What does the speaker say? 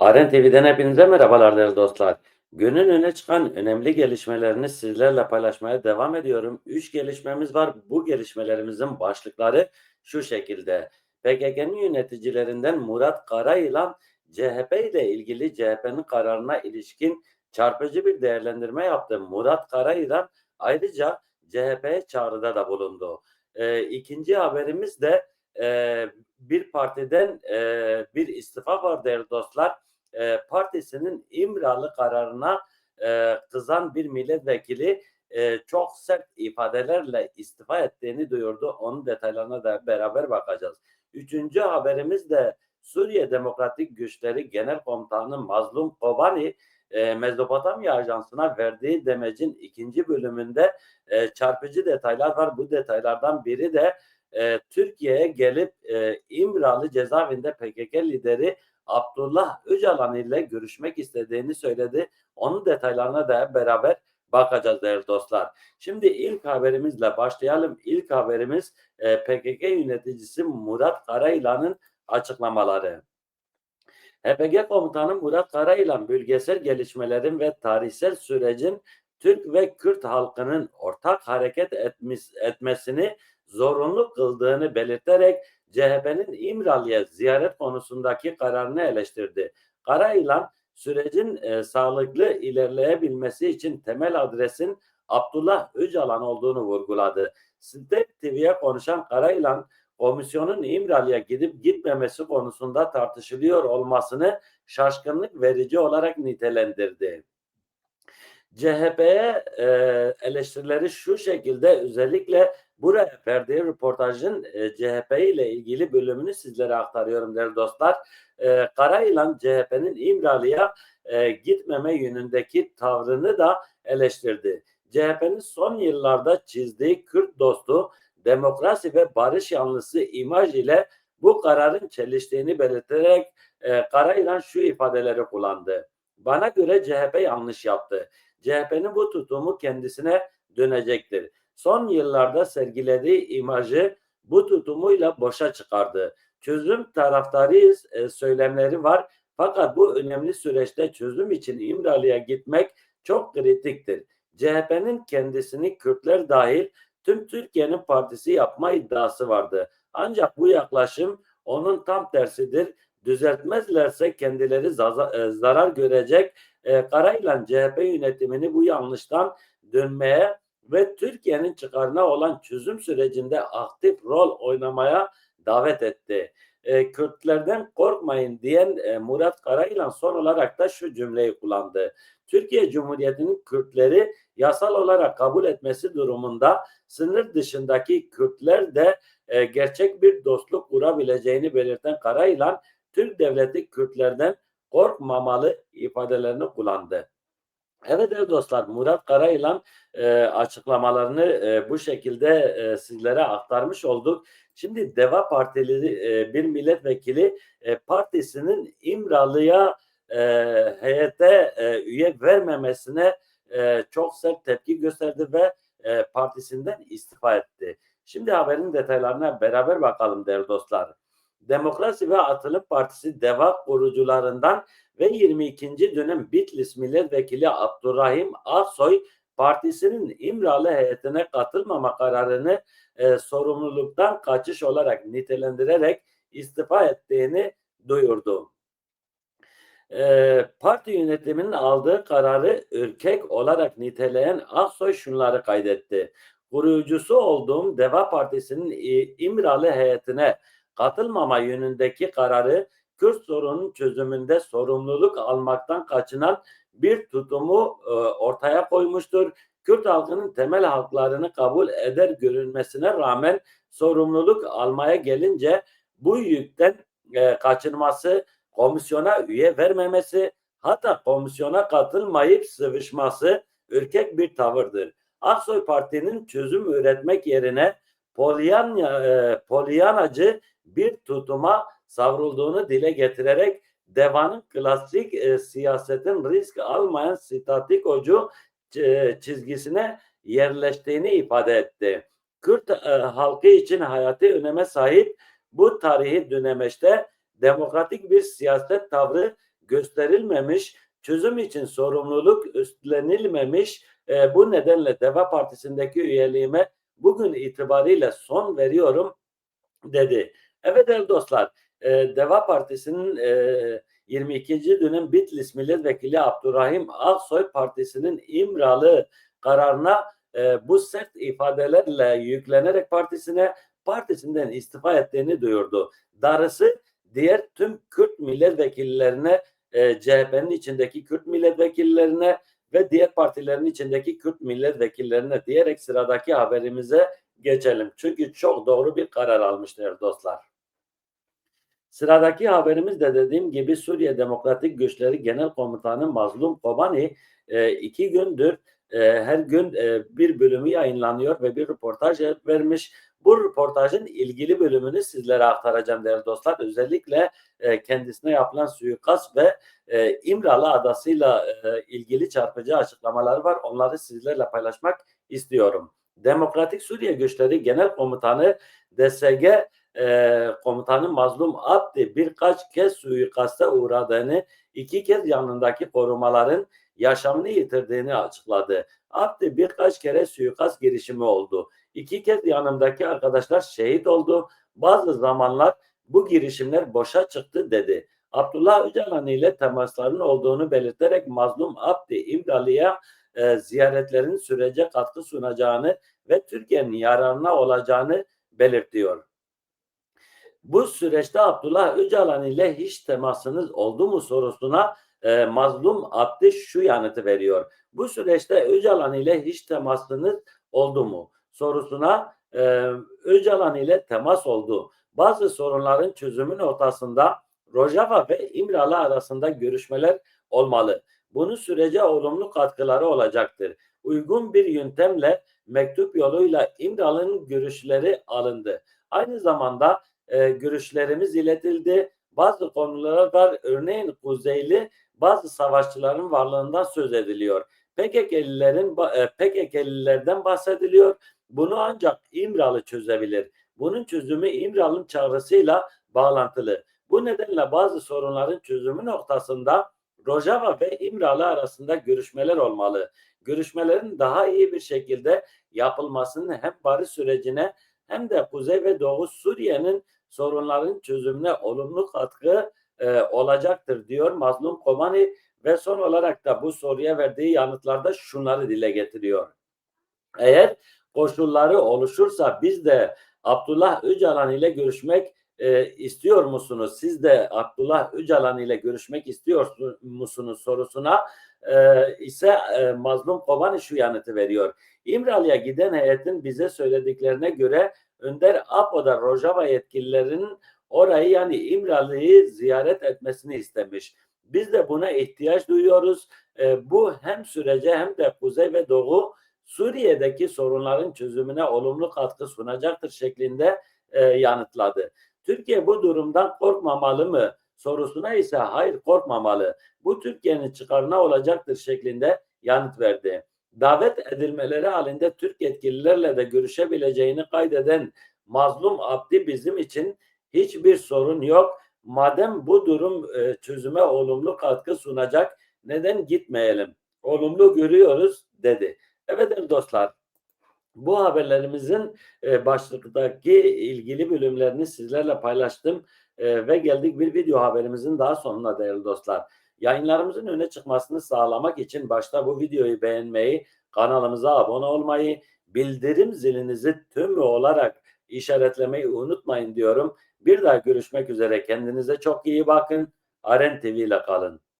Aren TV'den hepinize merhabalar değerli dostlar. Günün öne çıkan önemli gelişmelerini sizlerle paylaşmaya devam ediyorum. Üç gelişmemiz var. Bu gelişmelerimizin başlıkları şu şekilde. PKK'nın yöneticilerinden Murat Karayılan CHP ile ilgili CHP'nin kararına ilişkin çarpıcı bir değerlendirme yaptı. Murat Karayılan ayrıca CHP'ye çağrıda da bulundu. Ee, ikinci haberimiz de e, bir partiden e, bir istifa var değerli dostlar e, partisinin İmralı kararına e, kızan bir milletvekili e, çok sert ifadelerle istifa ettiğini duyurdu. Onun detaylarına da beraber bakacağız. Üçüncü haberimiz de Suriye Demokratik Güçleri Genel Komutanı Mazlum Kobani e, Mezopotamya Ajansı'na verdiği demecin ikinci bölümünde e, çarpıcı detaylar var. Bu detaylardan biri de e, Türkiye'ye gelip e, İmralı cezaevinde PKK lideri Abdullah Öcalan ile görüşmek istediğini söyledi. Onun detaylarına da beraber bakacağız değerli dostlar. Şimdi ilk haberimizle başlayalım. İlk haberimiz e, PKK yöneticisi Murat Karayılan'ın açıklamaları. HPG komutanı Murat Karayılan bölgesel gelişmelerin ve tarihsel sürecin Türk ve Kürt halkının ortak hareket etmiş, etmesini zorunlu kıldığını belirterek CHP'nin İmralı'ya ziyaret konusundaki kararını eleştirdi. Karayılan sürecin e, sağlıklı ilerleyebilmesi için temel adresin Abdullah Öcalan olduğunu vurguladı. Step TV'ye konuşan Karayılan komisyonun İmralı'ya gidip gitmemesi konusunda tartışılıyor olmasını şaşkınlık verici olarak nitelendirdi. CHP'ye e, eleştirileri şu şekilde özellikle buraya verdiği röportajın e, CHP ile ilgili bölümünü sizlere aktarıyorum değerli dostlar. E, Karayılan CHP'nin İmralı'ya e, gitmeme yönündeki tavrını da eleştirdi. CHP'nin son yıllarda çizdiği Kürt dostu demokrasi ve barış yanlısı imaj ile bu kararın çeliştiğini belirterek e, Karayılan şu ifadeleri kullandı. Bana göre CHP yanlış yaptı. CHP'nin bu tutumu kendisine dönecektir. Son yıllarda sergilediği imajı bu tutumuyla boşa çıkardı. Çözüm taraftarıyız e, söylemleri var. Fakat bu önemli süreçte çözüm için İmralı'ya gitmek çok kritiktir. CHP'nin kendisini Kürtler dahil tüm Türkiye'nin partisi yapma iddiası vardı. Ancak bu yaklaşım onun tam tersidir. Düzeltmezlerse kendileri e, zarar görecek. E, Karayılan CHP yönetimini bu yanlıştan dönmeye ve Türkiye'nin çıkarına olan çözüm sürecinde aktif rol oynamaya davet etti. E, Kürtlerden korkmayın diyen e, Murat Karayılan son olarak da şu cümleyi kullandı. Türkiye Cumhuriyeti'nin Kürtleri yasal olarak kabul etmesi durumunda sınır dışındaki Kürtler de e, gerçek bir dostluk kurabileceğini belirten Karayılan Türk devleti Kürtlerden korkmamalı ifadelerini kullandı. Evet evet dostlar Murat Karayılan e, açıklamalarını e, bu şekilde e, sizlere aktarmış olduk. Şimdi Deva Partili e, bir milletvekili e, partisinin İmralı'ya e, heyete e, üye vermemesine e, çok sert tepki gösterdi ve e, partisinden istifa etti. Şimdi haberin detaylarına beraber bakalım değerli dostlar. Demokrasi ve Atılım Partisi DEVA kurucularından ve 22. dönem Bitlis Milletvekili Abdurrahim Aksoy partisinin İmralı heyetine katılmama kararını e, sorumluluktan kaçış olarak nitelendirerek istifa ettiğini duyurdu. E, parti yönetiminin aldığı kararı ürkek olarak niteleyen Aksoy şunları kaydetti. Kurucusu olduğum Deva Partisi'nin İmralı heyetine katılmama yönündeki kararı Kürt sorunun çözümünde sorumluluk almaktan kaçınan bir tutumu e, ortaya koymuştur. Kürt halkının temel haklarını kabul eder görünmesine rağmen sorumluluk almaya gelince bu yükten e, kaçınması, komisyona üye vermemesi, hatta komisyona katılmayıp sıvışması ürkek bir tavırdır. Aksoy Parti'nin çözüm üretmek yerine polyan, e, polyanacı bir tutuma savrulduğunu dile getirerek Deva'nın klasik e, siyasetin risk almayan statik ucu e, çizgisine yerleştiğini ifade etti. Kürt e, halkı için hayati öneme sahip bu tarihi dönemeçte demokratik bir siyaset tavrı gösterilmemiş, çözüm için sorumluluk üstlenilmemiş. E, bu nedenle Deva Partisi'ndeki üyeliğime bugün itibariyle son veriyorum dedi. Evet değerli dostlar, e, Deva Partisi'nin e, 22. dönem Bitlis Milletvekili Abdurrahim Aksoy Partisi'nin İmralı kararına e, bu sert ifadelerle yüklenerek partisine partisinden istifa ettiğini duyurdu. Darısı diğer tüm Kürt milletvekillerine e, CHP'nin içindeki Kürt milletvekillerine ve diğer partilerin içindeki Kürt milletvekillerine diyerek sıradaki haberimize geçelim. Çünkü çok doğru bir karar almışlar dostlar. Sıradaki haberimiz de dediğim gibi Suriye Demokratik Güçleri Genel Komutanı Mazlum Kobani e, iki gündür e, her gün e, bir bölümü yayınlanıyor ve bir röportaj vermiş. Bu röportajın ilgili bölümünü sizlere aktaracağım değerli dostlar. Özellikle kendisine yapılan suikast ve İmralı Adası'yla ilgili çarpıcı açıklamaları var. Onları sizlerle paylaşmak istiyorum. Demokratik Suriye Güçleri Genel Komutanı DSG e, komutanı Mazlum Abdi birkaç kez suikasta uğradığını, iki kez yanındaki korumaların yaşamını yitirdiğini açıkladı. Abdi birkaç kere suikast girişimi oldu. İki kez yanımdaki arkadaşlar şehit oldu. Bazı zamanlar bu girişimler boşa çıktı dedi. Abdullah Öcalan ile temasların olduğunu belirterek Mazlum Abdi İmralı'ya e, ziyaretlerin sürece katkı sunacağını ve Türkiye'nin yararına olacağını belirtiyor. Bu süreçte Abdullah Öcalan ile hiç temasınız oldu mu sorusuna e, Mazlum Abdi şu yanıtı veriyor. Bu süreçte Öcalan ile hiç temasınız oldu mu sorusuna e, Öcalan ile temas oldu. Bazı sorunların çözümü noktasında Rojava ve İmralı arasında görüşmeler olmalı. Bunun sürece olumlu katkıları olacaktır. Uygun bir yöntemle mektup yoluyla İmralı'nın görüşleri alındı. Aynı zamanda e, görüşlerimiz iletildi. Bazı konulara var. Örneğin Kuzeyli bazı savaşçıların varlığından söz ediliyor. PKK'lilerin e, PKK'lilerden bahsediliyor. Bunu ancak İmralı çözebilir. Bunun çözümü İmralı'nın çağrısıyla bağlantılı. Bu nedenle bazı sorunların çözümü noktasında Rojava ve İmralı arasında görüşmeler olmalı. Görüşmelerin daha iyi bir şekilde yapılmasının hem barış sürecine hem de Kuzey ve Doğu Suriye'nin sorunların çözümüne olumlu katkı e, olacaktır diyor Mazlum Komani ve son olarak da bu soruya verdiği yanıtlarda şunları dile getiriyor. Eğer koşulları oluşursa biz de Abdullah Öcalan ile görüşmek e, istiyor musunuz? Siz de Abdullah Öcalan ile görüşmek istiyor musunuz sorusuna e, ise e, Mazlum Kobani şu yanıtı veriyor. İmralı'ya giden heyetin bize söylediklerine göre Önder Apo'da Rojava yetkililerinin orayı yani İmralı'yı ziyaret etmesini istemiş. Biz de buna ihtiyaç duyuyoruz. E, bu hem sürece hem de Kuzey ve Doğu Suriye'deki sorunların çözümüne olumlu katkı sunacaktır şeklinde e, yanıtladı. Türkiye bu durumdan korkmamalı mı sorusuna ise hayır korkmamalı. Bu Türkiye'nin çıkarına olacaktır şeklinde yanıt verdi. Davet edilmeleri halinde Türk yetkililerle de görüşebileceğini kaydeden Mazlum Abdi bizim için hiçbir sorun yok. Madem bu durum e, çözüme olumlu katkı sunacak neden gitmeyelim? Olumlu görüyoruz dedi. Evet dostlar bu haberlerimizin e, başlıktaki ilgili bölümlerini sizlerle paylaştım e, ve geldik bir video haberimizin daha sonuna değerli dostlar. Yayınlarımızın öne çıkmasını sağlamak için başta bu videoyu beğenmeyi, kanalımıza abone olmayı, bildirim zilinizi tüm olarak işaretlemeyi unutmayın diyorum. Bir daha görüşmek üzere. Kendinize çok iyi bakın. Aren TV ile kalın.